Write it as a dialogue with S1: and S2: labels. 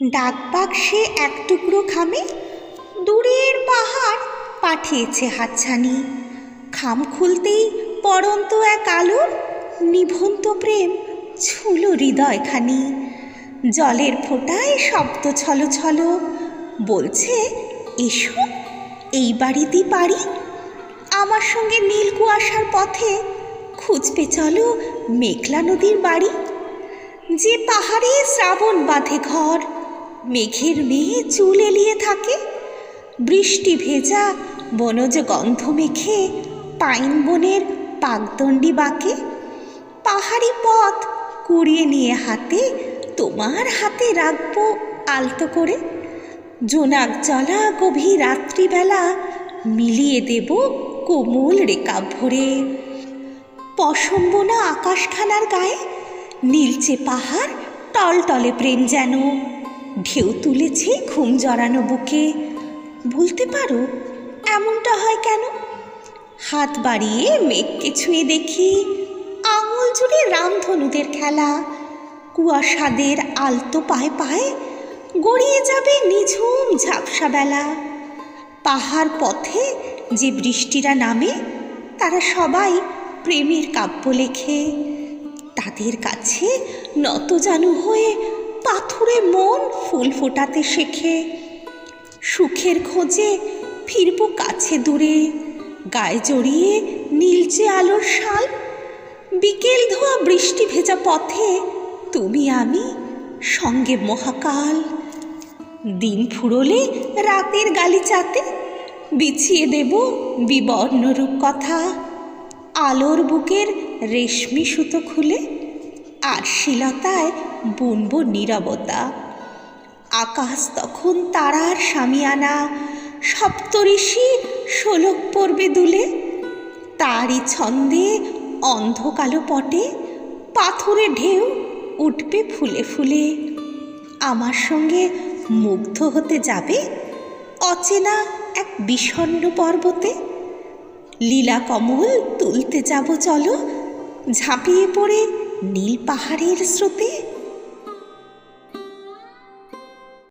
S1: ডাকবাক্সে এক টুকরো খামে দূরের পাহাড় পাঠিয়েছে হাতছানি। খাম খুলতেই পরন্ত এক আলোর নিভন্ত প্রেম ছুল হৃদয়খানি। জলের ফোঁটায় শব্দ ছলো ছলো বলছে, এসো, এই বাড়িতেই পারি। আমার সঙ্গে নীল কুয়াশার পথে খুঁজবে চলো মেঘলা নদীর বাড়ি। যে পাহাড়ে শ্রাবণ বাঁধে ঘর মেঘের মেয়ে চুল এলিয়ে থাকে। বৃষ্টি ভেজা বনজ গন্ধ মেখে পাইন বনের পাকদণ্ডি বাঁকে। পাহাড়ি পথ কুড়িয়ে নিয়ে হাতে তোমার হাতে রাখব আলতো করে। জোনাক জলা গভীর রাত্রিবেলা মিলিয়ে দেব কোমল রেখা ভরে। পশম্বনা আকাশখানার গায়ে নীলচে পাহাড় টলটলে প্রেম যেন। ঢেউ তুলেছে ঘুম জড়ানো বুকে। বলতে পারো, এমনটা হয় কেন? হাত বাড়িয়ে মেঘকে ছুঁয়ে দেখি, আঙুল জুড়ে রামধনুদের খেলা। কুয়াশাদের আলতো পায়ে পায়ে গড়িয়ে যাবে নিঝুম ঝাপসা বেলা। পাহাড় পথে যে বৃষ্টিরা নামে, তারা সবাই প্রেমের কাব্য লেখে। তাদের কাছে নতজানু হয়ে পাথুরে মন ফুল ফোটাতে শেখে। সুখের খোঁজে ফিরবো কাছে দূরে। গায়ে জড়িয়ে নীলচে আলোর শাল। বিকেল ধোয়া বৃষ্টি ভেজা পথে তুমি আমি সঙ্গে মহাকাল। দিন ফুরলে রাতের গালিচাতে বিছিয়ে দেব বিবর্ণরূপ কথা আলোর বুকের রেশমি সুতো খুলে আর শিলতায় বুনব নীরবতা। আকাশ তখন তারার সামিয়ানা সপ্তঋষি শোলক পড়বে দুলে। তারই ছন্দে অন্ধকালো পটে পাথরে ঢেউ উঠবে ফুলে ফুলে। আমার সঙ্গে মুগ্ধ হতে যাবে অচেনা এক বিষণ্ণ পর্বতে। লীলা কমল তুলতে যাব চলো, ঝাঁপিয়ে পড়ে নীল পাহাড়ের স্রোতে?